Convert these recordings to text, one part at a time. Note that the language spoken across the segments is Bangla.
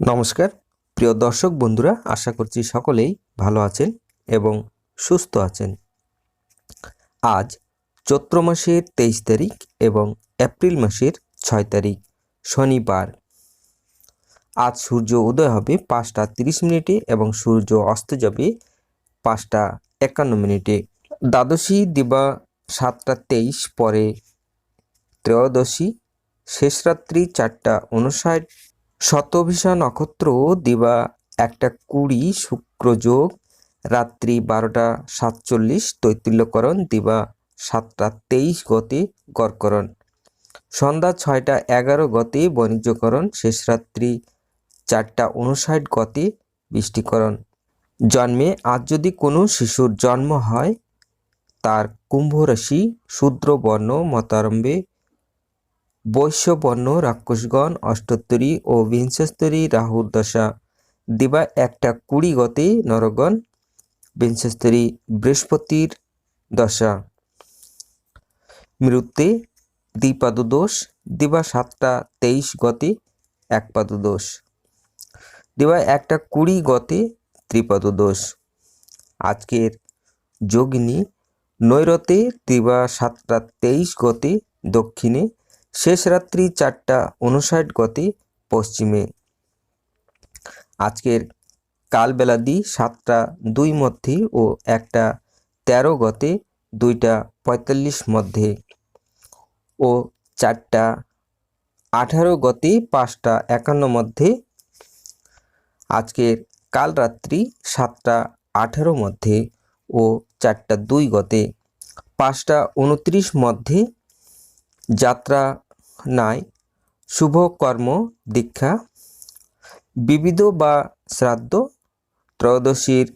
নমস্কার। প্রিয় দর্শক বন্ধুরা, আশা করছি সকলেই ভালো আছেন এবং সুস্থ আছেন। আজ চৈত্র মাসের তেইশ তারিখ এবং এপ্রিল মাসের ছয় তারিখ, শনিবার। আজ সূর্য উদয় হবে পাঁচটা তিরিশ মিনিটে এবং সূর্য অস্ত যাবে পাঁচটা একান্ন মিনিটে। দ্বাদশী দিবা সাতটা তেইশ পরে ত্রয়োদশী, শেষ রাত্রি চারটা উনষাট শতভিষা নক্ষত্র দিবা একটা কুড়ি শুক্রযোগ রাত্রি বারোটা সাতচল্লিশ তৈতুল্যকরণ, দিবা সাতটা তেইশ গতি গড়করণ। সন্ধ্যা ছয়টা এগারো গতি বাণিজ্যকরণ, শেষ রাত্রি চারটা উনষাট গতি বৃষ্টিকরণ। জন্মে আজ যদি কোনো শিশুর জন্ম হয়, তার কুম্ভ রাশি শূদ্র বর্ণ, মতারম্ভে বৈশ্যবর্ণ রাক্ষসগণ, অষ্টোত্তরী ও বিংশস্তরী রাহুর দশা। দিবা একটা কুড়ি গতে নরগণ, বিংশস্তরী বৃহস্পতির দশা। মৃত্যে দ্বিপাদদোষ, দিবা সাতটা তেইশ গতে একপাদদোষ। দিবা একটা কুড়ি গতে ত্রিপাদদোষ। আজকের যোগিনী নৈরতে দিবা সাতটা তেইশ গতে দক্ষিণে শেষ রাত্রি চারটা উনষাট গতে পশ্চিমে। আজকের কালবেলাদি সাতটা দুই মধ্যে ও একটা তেরো গতে দুইটা পঁয়তাল্লিশ মধ্যে ও চারটা আঠারো গতে পাঁচটা একান্ন মধ্যে। আজকের কাল রাত্রি সাতটা আঠারো মধ্যে ও চারটা দুই গতে পাঁচটা উনত্রিশ মধ্যে যাত্রা নাই, শুভ কর্ম দীক্ষা, বিবিধ বা শ্রাদ্ধ, ত্রয়োদশীর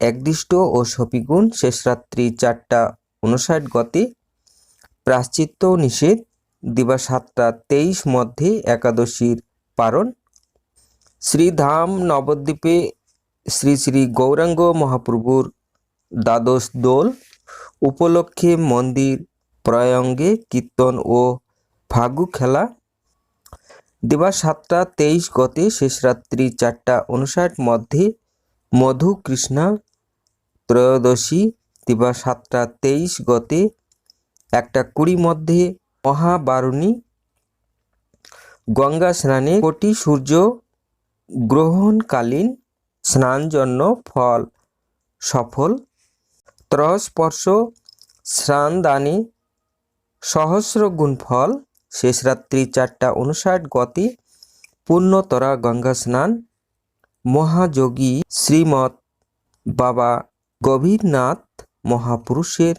একদিষ্ট ও সপিগুণ শেষরাত্রি চারটা উনষাট গতে, প্রাশ্চিত্য নিষেধ, দিবা সাতটা তেইশ মধ্যে একাদশীর পারণ। শ্রীধাম নবদ্বীপে শ্রী শ্রী গৌরাঙ্গ মহাপ্রভুর দ্বাদশ দোল, উপলক্ষে মন্দির প্রয়ঙ্গে কীর্তন ও ফাগু খেলা। দিবা সাতটা তেইশ গতে শেষ রাত্রি চারটা উনষাট মধ্যে মধু কৃষ্ণা ত্রয়োদশী দিবা সাতটা তেইশ গতে একটা কুড়ি মধ্যে মহাবারুণী গঙ্গা স্নানে কোটি সূর্য গ্রহণকালীন স্নান জন্য ফল সফল। ত্রস্পর্শ স্নান দানে সহস্র গুণ ফল শেষ রাত্রি চারটা উনষাট গতে, পূর্ণতরা গঙ্গা স্নান। মহাযোগী শ্রীমৎ বাবা গভীরনাথ মহাপুরুষের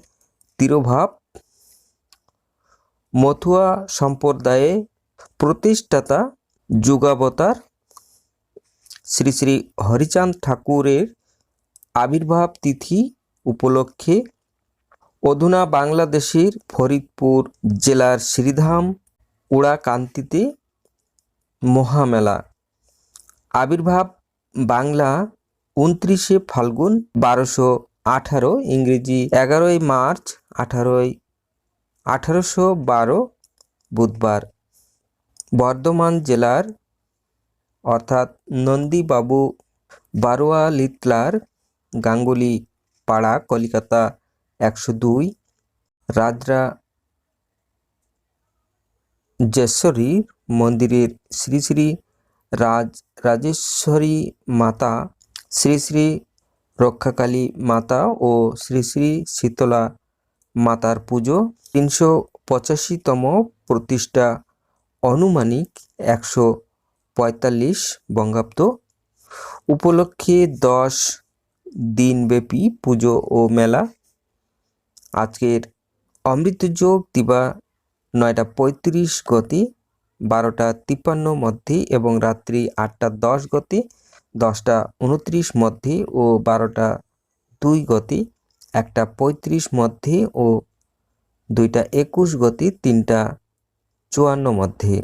তিরোভাব। মথুয়া সম্প্রদায়ে প্রতিষ্ঠাতা যুগাবতার শ্রী শ্রী হরিচাঁদ ঠাকুরের আবির্ভাব তিথি উপলক্ষে অধুনা বাংলাদেশের ফরিদপুর জেলার শ্রীধাম উড়াকান্তিতে মহামেলা। আবির্ভাব বাংলা উনত্রিশে ফাল্গুন বারোশো আঠারো, ইংরেজি এগারোই মার্চ আঠারোই আঠারোশো বারো, বুধবার। বর্ধমান জেলার অর্থাৎ নন্দীবাবু বারোয়া লিতলার গাঙ্গুলি পাড়া কলিকাতা একশো দুই, রাজরা জেশ্বরী মন্দিরের শ্রী শ্রী রাজ, রাজেশ্বরী মাতা, শ্রী শ্রী রক্ষাকালী মাতা ও শ্রী শ্রী শীতলা মাতার পুজো, তিনশো পঁচাশিতম প্রতিষ্ঠা অনুমানিক একশো পঁয়তাল্লিশ বঙ্গাব্দ। উপলক্ষে দশ দিনব্যাপী পুজো ও মেলা আজকের অমৃতযোগ দিবা নয়টা পঁয়ত্রিশ গতি, বারোটা তিপ্পান্ন মধ্যে এবং রাত্রি আটটা দশ গতি, দশটা উনত্রিশ মধ্যে ও বারোটা দুই গতি, একটা পঁয়ত্রিশ মধ্যে ও দুইটা একুশ গতি, তিনটা চুয়ান্ন মধ্যে।